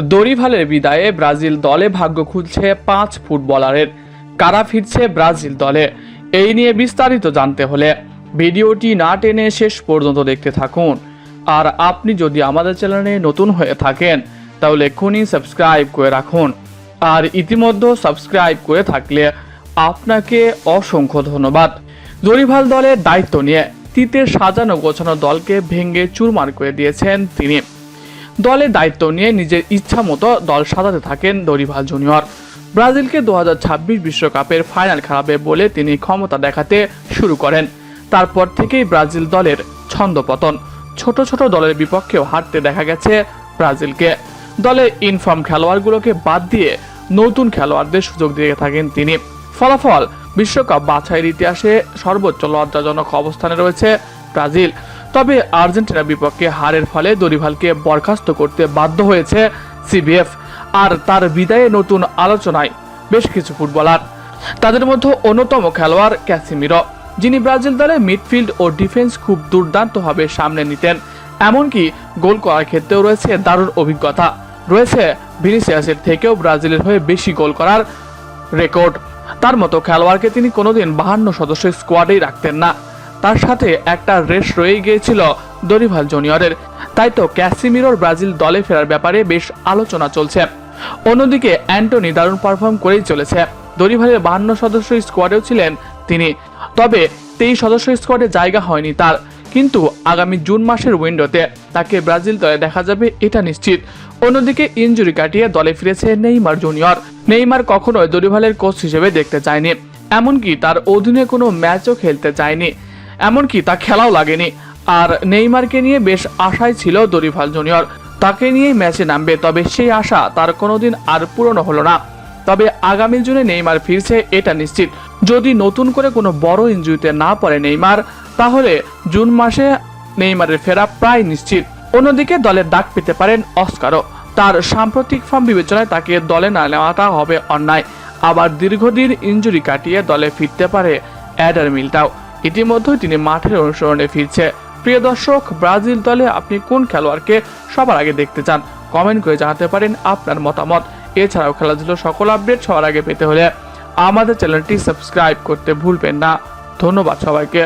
দরিভালের বিদায়ে Brazil দলে ভাগ্য খুলছে পাঁচ ফুটবলারের। কারা ফিরছে ব্রাজিল দলে? এই নিয়ে বিস্তারিত জানতে হলে ভিডিওটি না টেনে শেষ পর্যন্ত দেখতে থাকুন। আর আপনি যদি আমাদের চ্যানেলে নতুন হয়ে থাকেন, তাহলে এক্ষুনি সাবস্ক্রাইব করে রাখুন। আর ইতিমধ্যে সাবস্ক্রাইব করে থাকলে আপনাকে অসংখ্য ধন্যবাদ। দরিভাল দলের দায়িত্ব নিয়ে তিতের সাজানো গোছানো দলকে ভেঙে চুরমার করে দিয়েছেন তিনি। দলের দায়িত্ব নিয়ে নিজের ইচ্ছা মতো দল সাজাতে থাকেন দরিভাল জুনিয়র। ব্রাজিলকে দু বিশ্বকাপের ফাইনাল খেলাবে বলে তিনি ক্ষমতা দেখাতে শুরু করেন। তারপর থেকেই ব্রাজিল দলের ছন্দপতন ছোট ছোট দলের বিপক্ষেও হারতে দেখা গেছে ব্রাজিলকে। দলে ইনফর্ম খেলোয়াড়গুলোকে বাদ দিয়ে নতুন খেলোয়াড়দের সুযোগ দিয়ে থাকেন তিনি। ফলাফল, বিশ্বকাপ বাছাইয়ের ইতিহাসে সর্বোচ্চ লজ্জাজনক অবস্থানে রয়েছে ব্রাজিল। তবে আর্জেন্টিনার বিপক্ষে হারের ফলে দরিভালকে বরখাস্ত করতে বাধ্য হয়েছে সিবিএফ। আর তার বিদায়ে নতুন আলোচনায় বেশ কিছু ফুটবলার। তাদের মধ্যে অন্যতম খেলোয়াড় ক্যাসিমিরো, যিনি ব্রাজিল দলে মিডফিল্ড ও ডিফেন্স খুব দুর্দান্তভাবে সামনে নিতেন। এমনকি গোল করার ক্ষেত্রেও রয়েছে দারুণ অভিজ্ঞতা। রয়েছে ভিনিসিয়াসের থেকেও ব্রাজিলের হয়ে বেশি গোল করার রেকর্ড। তার মতো খেলোয়াড়কে তিনি কোনোদিন বাহান্ন সদস্যের স্কোয়াডেই রাখতেন না। তার সাথে একটা রেস রয়ে গিয়েছিল দরিভাল জুনিয়রের তাই তো ক্যাসিমিরোর ব্রাজিল দলে ফেরার ব্যাপারে বেশ আলোচনা চলছে। অন্যদিকে অ্যান্টনি দারুণ পারফর্ম করেই চলেছে। দরিভালের বাহান্ন সদস্য স্কোয়াডেও ছিলেন তিনি। তবে তেইশ সদস্য স্কোয়াডে জায়গা হয়নি তার। কিন্তু আগামী জুন মাসের উইন্ডোতে তাকে ব্রাজিল দলে দেখা যাবে, এটা নিশ্চিত। অন্যদিকে ইঞ্জুরি কাটিয়ে দলে ফিরেছে নেইমার জুনিয়র নেইমার কখনোই দরিভালের কোচ হিসেবে দেখতে চায়নি। এমনকি তার অধীনে কোনো ম্যাচও খেলতে চায়নি। এমনকি তা খেলাও লাগেনি। আর নেইমারকে নিয়ে বেশ আশায় ছিল দরিভাল জুনিয়র। তাকে নিয়েই ম্যাচে নামবে, তবে সেই আশা তার কোনোদিন আর পূরণ হলো না। তবে আগামী জুনে নেইমার ফিরছে, এটা নিশ্চিত। যদি নতুন করে কোনো বড় ইনজুরিতে না পড়ে নেইমার, তাহলে জুন মাসে নেইমারের ফেরা প্রায় নিশ্চিত। অন্যদিকে দলের ডাক পেতে পারেন অস্কারও। তার সাম্প্রতিক ফর্ম বিবেচনায় তাকে দলে না নেওয়াটা হবে অন্যায়। আবার দীর্ঘদিন ইনজুরি কাটিয়ে দলে ফিরতে পারে অ্যাডার মিলটাও। ইতিমধ্যেই তিনি মাঠের অনুসরণে ফিরছে। প্রিয় দর্শক, ব্রাজিল দলে আপনি কোন খেলোয়াড়কে সবার আগে দেখতে চান? কমেন্ট করে জানাতে পারেন আপনার মতামত। এছাড়াও খেলাধুলোর সকল আপডেট সবার আগে পেতে হলে আমাদের চ্যানেলটি সাবস্ক্রাইব করতে ভুলবেন না। ধন্যবাদ সবাইকে।